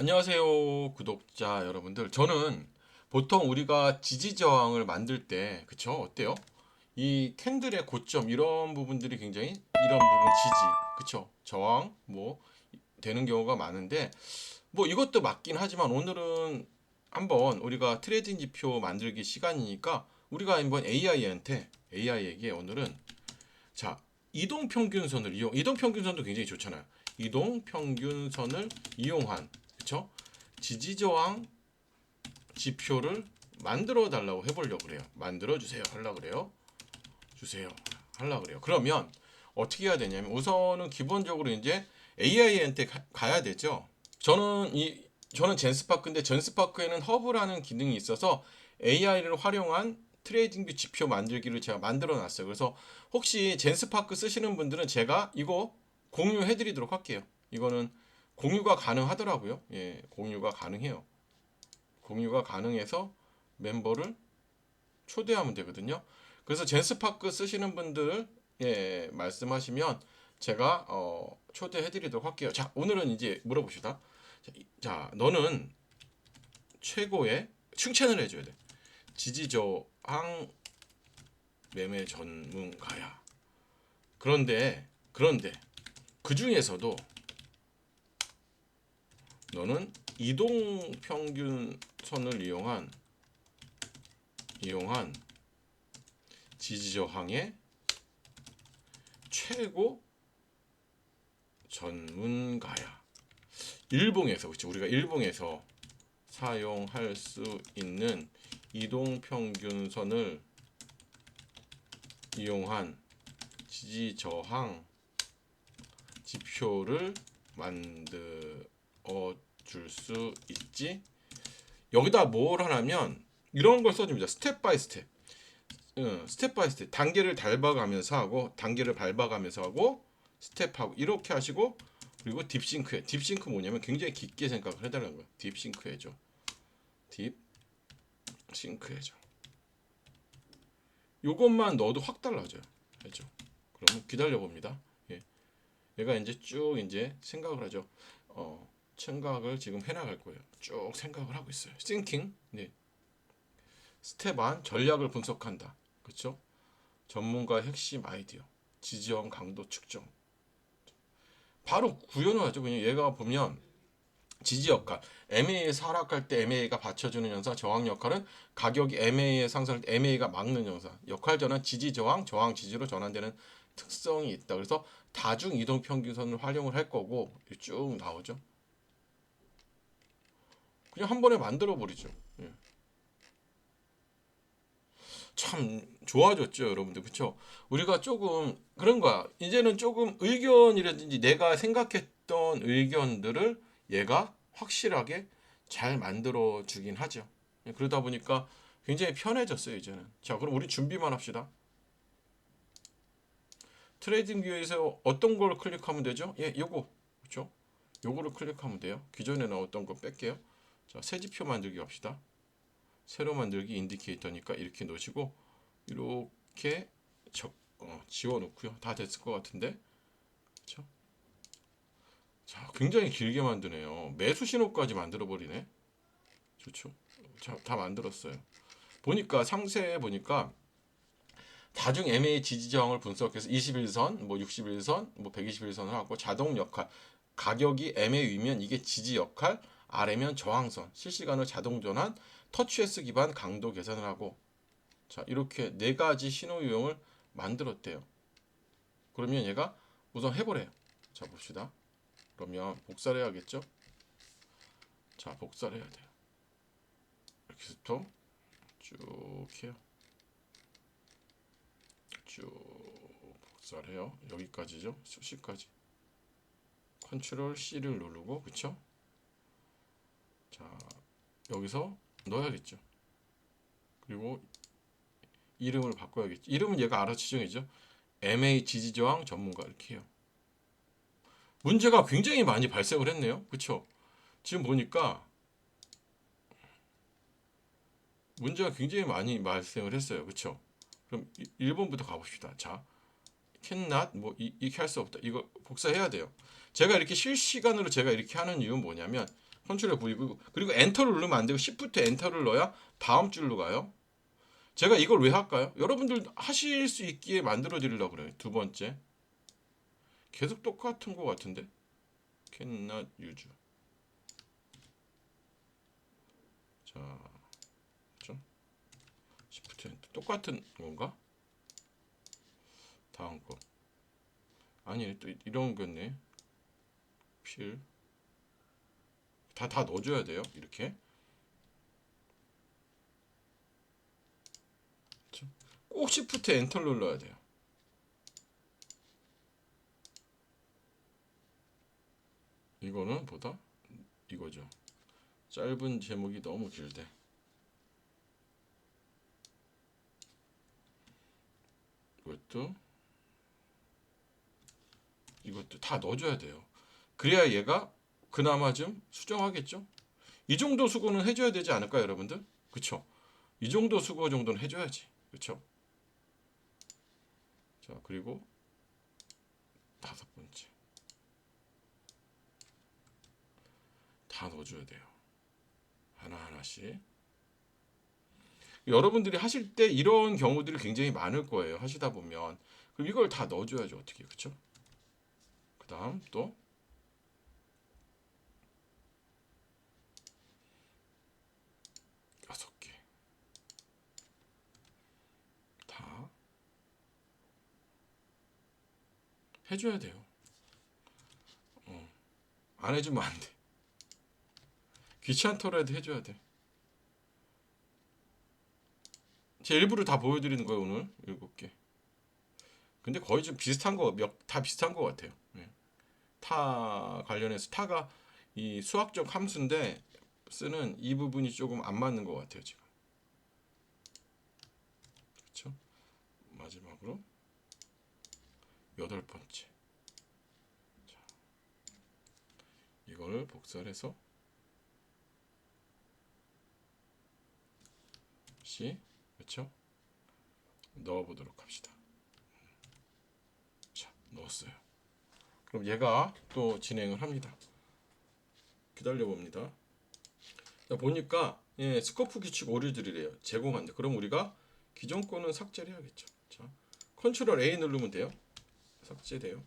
안녕하세요 구독자 여러분들. 저는 보통 우리가 지지 저항을 만들 때 그쵸? 어때요? 이 캔들의 고점 이런 부분들이 굉장히 이런 부분 지지 그쵸? 저항 뭐 되는 경우가 많은데 뭐 이것도 맞긴 하지만 오늘은 한번 우리가 트레이딩 지표 만들기 시간이니까 우리가 한번 AI한테 AI에게 오늘은 자 이동 평균선을 이용 이동 평균선도 굉장히 좋잖아요. 이동 평균선을 이용한 그쵸? 지지 저항 지표를 만들어 달라고 해보려고 그래요. 만들어 주세요. 하려 그래요. 주세요. 하려 그래요. 그러면 어떻게 해야 되냐면 우선은 기본적으로 이제 AI한테 가, 가야 되죠. 저는 이 저는 젠스파크인데 젠스파크에는 허브라는 기능이 있어서 AI를 활용한 트레이딩 뷰 지표 만들기를 제가 만들어 놨어요. 그래서 혹시 젠스파크 쓰시는 분들은 제가 이거 공유해 드리도록 할게요. 이거는 공유가 가능하더라고요. 예, 공유가 가능해요. 공유가 가능해서 멤버를 초대하면 되거든요. 그래서 젠스파크 쓰시는 분들 예, 말씀하시면 제가 어, 초대해 드리도록 할게요. 자, 오늘은 이제 물어봅시다. 자, 이- 자, 너는 최고의 칭찬을 해줘야 돼. 지지저항 매매 전문가야. 그런데 그런데 그 중에서도 너는 이동 평균선을 이용한 이용한 지지 저항의 최고 전문가야. 일봉에서 그치 우리가 일봉에서 사용할 수 있는 이동 평균선을 이용한 지지 저항 지표를 만들어 줄 수 있지. 여기다 뭘 하냐면 이런 걸 써줍니다. 스텝 바이 스텝. 응, 스텝 바이 스텝. 단계를 밟아가면서 하고 단계를 밟아가면서 하고 스텝하고 이렇게 하시고 그리고 딥싱크해. 딥싱크 뭐냐면 굉장히 깊게 생각을 해달라는 거야. 딥싱크 해줘. 딥싱크 해줘. 요것만 넣어도 확 달라져요. 알죠? 그러면 기다려 봅니다. 예. 얘가 이제 쭉 이제 생각을 하죠. 어, 생각을 지금 해나갈 거예요. 쭉 생각을 하고 있어요. thinking. 네. 스텝 안 전략을 분석한다. 그렇죠? 전문가의 핵심 아이디어. 지지형 강도 측정. 바로 구현을 하죠. 그냥 얘가 보면 지지 역할. MA 하락할 때 MA가 받쳐주는 현상, 저항 역할은 가격이 MA에 상승할 때 MA가 막는 현상. 역할 전환, 지지 저항, 저항 지지로 전환되는 특성이 있다. 그래서 다중 이동 평균선을 활용을 할 거고 쭉 나오죠. 그냥 한 번에 만들어 버리죠. 예. 참 좋아졌죠, 여러분들. 그렇죠? 우리가 조금 그런 거야. 이제는 조금 의견이라든지 내가 생각했던 의견들을 얘가 확실하게 잘 만들어 주긴 하죠. 예, 그러다 보니까 굉장히 편해졌어요, 이제는. 자, 그럼 우리 준비만 합시다. 트레이딩 뷰에서 어떤 걸 클릭하면 되죠? 예, 요거. 그렇죠? 요거를 클릭하면 돼요. 기존에 나왔던 거 뺄게요. 자, 새 지표 만들기 합시다. 새로 만들기 인디케이터니까 이렇게 놓으시고 이렇게 적, 어, 지워 놓고요. 다 됐을 것 같은데, 그렇죠? 자, 굉장히 길게 만드네요. 매수 신호까지 만들어 버리네. 좋죠? 자, 다 만들었어요. 보니까 상세에 보니까 다중 MA 지지 저항을 분석해서 21선, 뭐 61선, 뭐 121선을 하고 자동 역할 가격이 MA 위면 이게 지지 역할, 아래면 저항선, 실시간으로 자동 전환, 터치S 기반 강도 계산을 하고 자 이렇게 네 가지 신호 유형을 만들었대요. 그러면 얘가 우선 해보래요. 자 봅시다. 그러면 복사를 해야겠죠? 자 복사를 해야 돼요. 이렇게부터 쭉 해요. 쭉 복사를 해요. 여기까지죠. 수시까지. 컨트롤 C를 누르고 그쵸? 자 여기서 넣어야겠죠. 그리고 이름을 바꿔야겠죠. 이름은 얘가 알아 지정이죠. MA 지지저항 전문가 이렇게 해요. 문제가 굉장히 많이 발생을 했네요. 그쵸? 지금 보니까 문제가 굉장히 많이 발생을 했어요. 그쵸? 그럼 1번부터 가봅시다. 자, cannot 뭐 이, 이렇게 할 수 없다. 이거 복사해야 돼요. 제가 이렇게 실시간으로 제가 이렇게 하는 이유는 뭐냐면 컨트롤 V 그리고 그리고 엔터를 누르면 안 되고 시프트 엔터를 넣어야 다음 줄로 가요. 제가 이걸 왜 할까요? 여러분들 하실 수 있기에 만들어 드리려고 그래요. 두 번째. 계속 똑같은 것 같은데. cannot use. 자, 그죠? 시프트 엔터 똑같은 건가? 다음 거. 아니 또 이런 거네. 필. 다 다 넣어줘야 돼요. 이렇게. 꼭 시프트 엔터를 눌러야 돼요. 이거는 보다 이거죠. 짧은 제목이 너무 길대. 이것도 이것도 다 넣어줘야 돼요. 그래야 얘가 그나마 좀 수정하겠죠. 이 정도 수고는 해줘야 되지 않을까요, 여러분들? 그쵸? 이 정도 수고 정도는 해줘야지, 그쵸? 자 그리고 다섯 번째 다 넣어줘야 돼요. 하나 하나씩. 여러분들이 하실 때 이런 경우들이 굉장히 많을 거예요. 하시다 보면 그럼 이걸 다 넣어줘야죠, 어떻게, 그쵸? 그다음 또 여섯 개. 다 해줘야 돼요. 어. 안 해주면 안 돼. 귀찮더라도 해줘야 돼. 제 일부러 다 보여드리는 거예요 오늘 일곱 개. 근데 거의 좀 비슷한 거, 몇, 다 비슷한 것 같아요. 예. 타 관련해서 타가 이 수학적 함수인데 쓰는 이 부분이 조금 안 맞는 것 같아요 지금. 그렇죠? 마지막으로 여덟 번째. 자, 이거를 복사해서 시 그렇죠? 넣어보도록 합시다. 자, 넣었어요. 그럼 얘가 또 진행을 합니다. 기다려 봅니다. 자, 보니까 예, 스코프 규칙 오류들이래요. 제공한대. 그럼 우리가 기존 거는 삭제를 해야겠죠. 자, 컨트롤 A 누르면 돼요. 삭제돼요.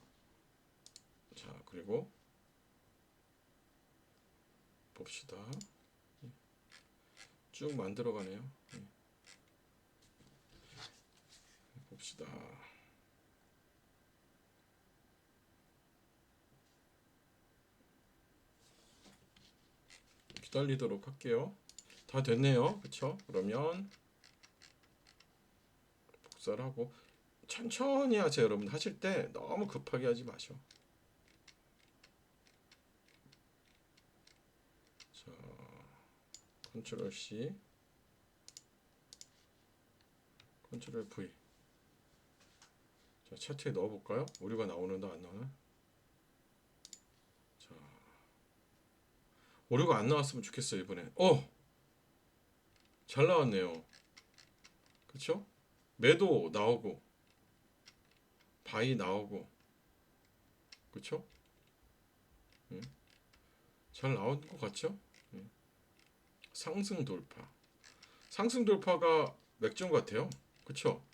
자, 그리고 봅시다. 예. 쭉 만들어 가네요. 예. 봅시다. 기다리도록 할게요. 다 됐네요. 그쵸? 그러면 복사를 하고 천천히 하세요. 여러분 하실 때 너무 급하게 하지 마셔. 자, 컨트롤 C, 컨트롤 V. 자, 차트에 넣어볼까요? 오류가 나오는데 안 나오나? 자, 오류가 안 나왔으면 좋겠어요 이번에. 어, 잘 나왔네요. 그쵸? 매도 나오고, 바이 나오고, 그쵸? 예. 잘 나온 것 같죠? 예. 상승 돌파. 상승 돌파가 맥점 같아요. 그쵸?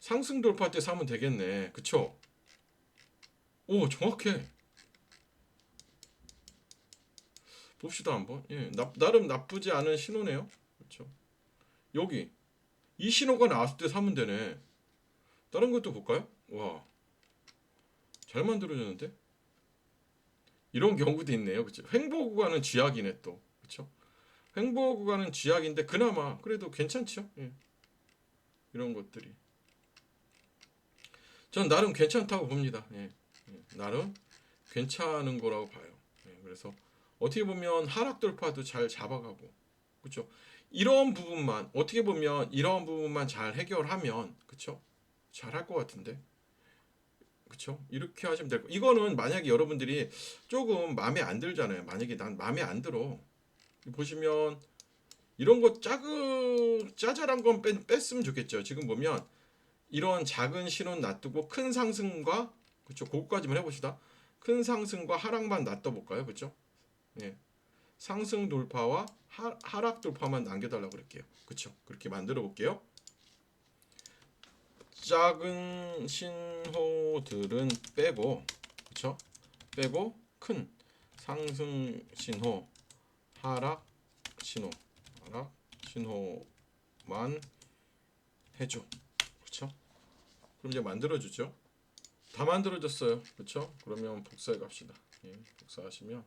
상승 돌파 때 사면 되겠네. 그쵸? 오, 정확해. 봅시다 한번. 예, 나, 나름 나쁘지 않은 신호네요. 그렇죠? 여기 이 신호가 나왔을 때 사면 되네. 다른 것도 볼까요? 와, 잘 만들어졌는데? 이런 경우도 있네요. 그렇죠? 횡보 구간은 쥐약이네 또. 그렇죠? 횡보 구간은 쥐약인데 그나마 그래도 괜찮죠? 예. 이런 것들이. 전 나름 괜찮다고 봅니다. 예. 예. 나름 괜찮은 거라고 봐요. 예. 그래서 어떻게 보면 하락 돌파도 잘 잡아가고 그렇죠 이런 부분만 어떻게 보면 이런 부분만 잘 해결하면 그렇죠 잘할 것 같은데 그렇죠 이렇게 하시면 될 거. 이거는 만약에 여러분들이 조금 마음에 안 들잖아요. 만약에 난 마음에 안 들어 보시면 이런 거 짜그 짜잘한 건 뺐, 뺐으면 좋겠죠. 지금 보면 이런 작은 신호는 놔두고 큰 상승과 그렇죠 그거까지만 해봅시다. 큰 상승과 하락만 놔둬 볼까요, 그렇죠? 예. 상승 돌파와 하, 하락 돌파만 남겨달라고 그럴게요. 그쵸? 그렇게 만들어 볼게요. 작은 신호들은 빼고, 그쵸? 빼고 큰 상승 신호, 하락 신호, 하락 신호만 해줘. 그쵸? 그럼 이제 만들어주죠. 다 만들어졌어요. 그쵸? 그러면 복사해 갑시다. 예, 복사하시면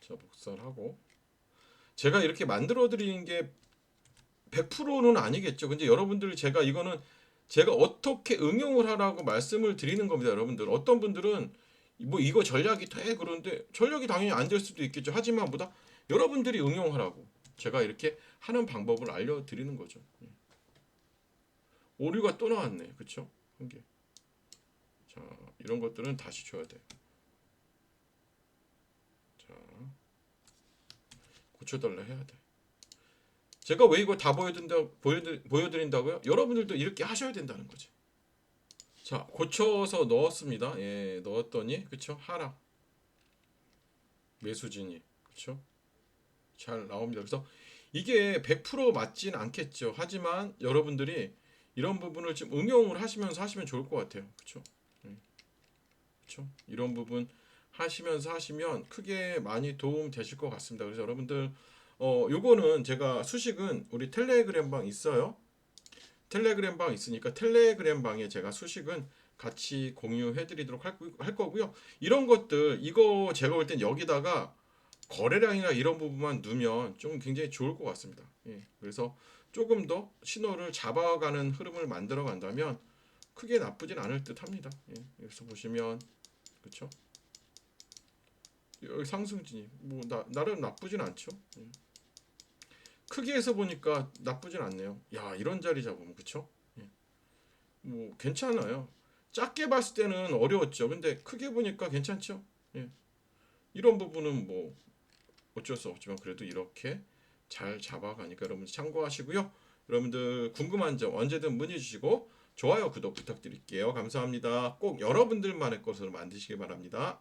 자 복사를 하고 제가 이렇게 만들어 드리는 게 100%는 아니겠죠. 근데 여러분들 제가 이거는 제가 어떻게 응용을 하라고 말씀을 드리는 겁니다, 여러분들. 어떤 분들은 뭐 이거 전략이 돼 그런데 전략이 당연히 안 될 수도 있겠죠. 하지만 보다 여러분들이 응용하라고 제가 이렇게 하는 방법을 알려드리는 거죠. 예. 오류가 또 나왔네, 그쵸? 한 개. 자, 이런 것들은 다시 줘야 돼. 자, 고쳐달라 해야 돼. 제가 왜 이걸 다 보여드, 보여드린다고요? 여러분들도 이렇게 하셔야 된다는 거지. 자, 고쳐서 넣었습니다. 예, 넣었더니, 그쵸? 하락. 매수진이, 그쵸? 잘 나옵니다. 그래서 이게 100% 맞진 않겠죠. 하지만 여러분들이 이런 부분을 좀 응용을 하시면서 하시면 좋을 것 같아요. 그쵸? 예. 그쵸? 이런 부분 하시면서 하시면 크게 많이 도움 되실 것 같습니다. 그래서 여러분들 어 요거는 제가 수식은 우리 텔레그램 방 있어요. 텔레그램 방 있으니까 텔레그램 방에 제가 수식은 같이 공유해 드리도록 할, 거- 할 거고요. 이런 것들 이거 제가 볼 땐 여기다가 거래량이나 이런 부분만 넣으면 좀 굉장히 좋을 것 같습니다. 예. 그래서 조금 더 신호를 잡아가는 흐름을 만들어 간다면 크게 나쁘진 않을 듯 합니다. 예. 여기서 보시면 그렇죠? 여기 상승진이 뭐 나, 나름 나쁘진 않죠. 예. 크게 해서 보니까 나쁘진 않네요. 야 이런 자리 잡으면 그쵸? 예. 뭐 괜찮아요. 작게 봤을 때는 어려웠죠. 근데 크게 보니까 괜찮죠. 예. 이런 부분은 뭐 어쩔 수 없지만 그래도 이렇게 잘 잡아가니까 여러분 참고하시고요. 여러분들 궁금한 점 언제든 문의 주시고 좋아요 구독 부탁드릴게요. 감사합니다. 꼭 여러분들만의 것으로 만드시기 바랍니다.